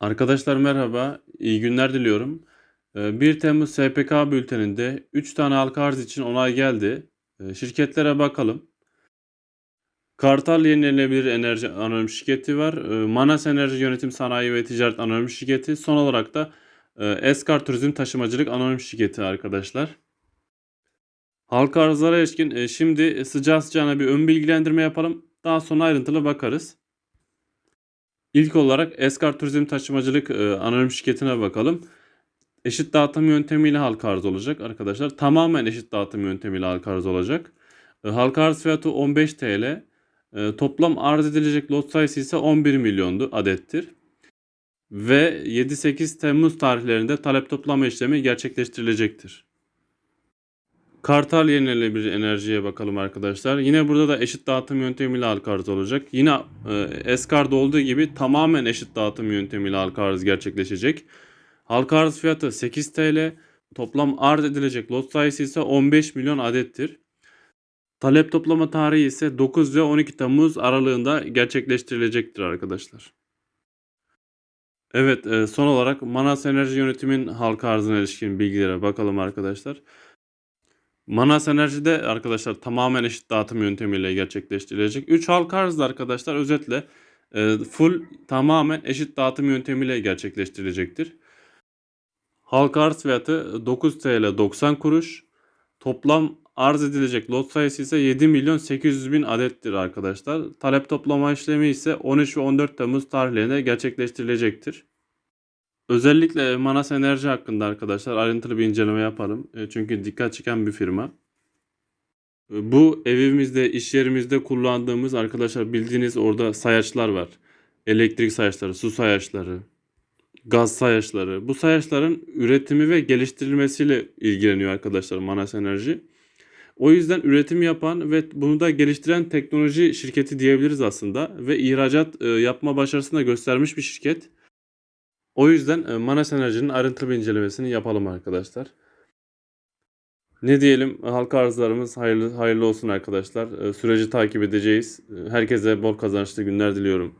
Arkadaşlar merhaba, iyi günler diliyorum. Ee, 1 Temmuz SPK bülteninde 3 tane halka arz için onay geldi. Ee, Şirketlere bakalım. Kartal Yenilenebilir Enerji Anonim Şirketi var. Ee, Manas Enerji Yönetim Sanayi ve Ticaret Anonim Şirketi. Son olarak da e, Eskar Turizm Taşımacılık Anonim Şirketi arkadaşlar. Halka arzlara ilişkin e, şimdi sıcağı sıcağına bir ön bilgilendirme yapalım. Daha sonra ayrıntılı bakarız. İlk olarak Eskar Turizm Taşımacılık e, anonim şirketine bakalım. Eşit dağıtım yöntemiyle halka arz olacak arkadaşlar. Tamamen eşit dağıtım yöntemiyle halka arz olacak. E, halka arz fiyatı 15 TL. E, toplam arz edilecek lot sayısı ise 11 milyondu adettir. Ve 7-8 Temmuz tarihlerinde talep toplama işlemi gerçekleştirilecektir. Kartal yenilenebilir enerjiye bakalım arkadaşlar. Yine burada da eşit dağıtım yöntemiyle halka arz olacak. Yine e, Eskar'da olduğu gibi tamamen eşit dağıtım yöntemiyle halka arz gerçekleşecek. Halka fiyatı 8 TL. Toplam arz edilecek lot sayısı ise 15 milyon adettir. Talep toplama tarihi ise 9 ve 12 Temmuz aralığında gerçekleştirilecektir arkadaşlar. Evet e, son olarak Manas Enerji Yönetim'in halka arzına ilişkin bilgilere bakalım arkadaşlar. Manas Enerji'de arkadaşlar tamamen eşit dağıtım yöntemiyle gerçekleştirilecek. 3 halka arzda arkadaşlar özetle e, full tamamen eşit dağıtım yöntemiyle gerçekleştirilecektir. Halka arz fiyatı 9 TL 90 kuruş. Toplam arz edilecek lot sayısı ise 7 milyon 800 bin adettir arkadaşlar. Talep toplama işlemi ise 13 ve 14 Temmuz tarihlerinde gerçekleştirilecektir. Özellikle Manas Enerji hakkında arkadaşlar ayrıntılı bir inceleme yapalım. E, Çünkü dikkat çeken bir firma. E, Bu evimizde, iş yerimizde kullandığımız arkadaşlar bildiğiniz orada sayaçlar var. Elektrik sayaçları, su sayaçları, gaz sayaçları. Bu sayaçların üretimi ve geliştirilmesiyle ilgileniyor arkadaşlar Manas Enerji. O yüzden üretim yapan ve bunu da geliştiren teknoloji şirketi diyebiliriz aslında. Ve ihracat e, yapma başarısını da göstermiş bir şirket. O yüzden e, Manas Enerji'nin ayrıntılı bir incelemesini yapalım arkadaşlar. Ne diyelim halka arzlarımız hayırlı hayırlı olsun arkadaşlar. E, Süreci takip edeceğiz. E, Herkese bol kazançlı günler diliyorum.